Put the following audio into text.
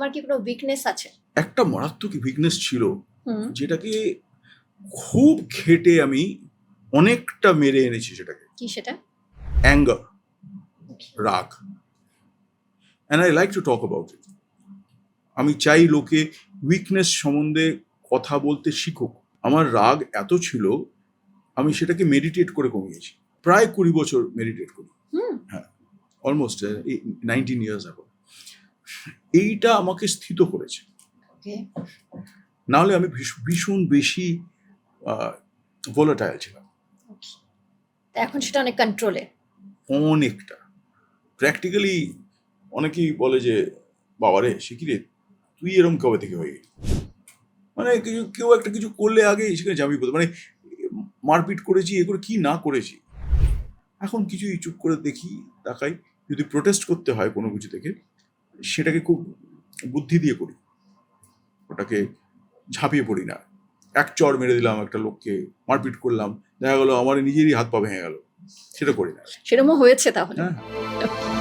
তোমার কি কোনো উইকনেস আছে? একটা মারাত্মক উইকনেস ছিল যেটাকে খুব ঘেটে আমি অনেকটা মেরে এনেছি সেটাকে। কি সেটা? অ্যাঙ্গার রাগ। And I like to talk about it আমি চাই লোকে উইকনেস সম্বন্ধে কথা বলতে শিখুক। আমার রাগ এত ছিল আমি সেটাকে মেডিটেট করে কমিয়েছি। প্রায় কুড়ি বছর মেডিটেট করি। হুম। অলমোস্ট নাইনটিন ইয়ার্স এখন এইটা আমাকে স্থিত করেছে। নাহলে আমি ভীষণ বেশি ভোলাটাইল ছিলাম। এখন সেটা অনেক কন্ট্রোলে অনেকটা। প্র্যাকটিক্যালি অনেকেই বলে যে বাবারে কি রে? তুই এরম কবে থেকে হয়ে গেলি? মানে কিছু কেউ একটা কিছু করলে আগে সেখানে জামি করতে মানে মারপিট করেছি এ করে কি না করেছি? এখন কিছুই চুপ করে দেখি তাকাই। যদি প্রোটেস্ট করতে হয় কোনো কিছু থেকে সেটাকে খুব বুদ্ধি দিয়ে করি। ওটাকে ঝাঁপিয়ে পড়ি না। এক চর মেরে দিলাম একটা লোককে মারপিট করলাম দেখা গেলো আমার নিজেরই হাত পা ভেঙে গেল। সেটা করি না। সেরকমও হয়েছে তাহলে? হ্যাঁ।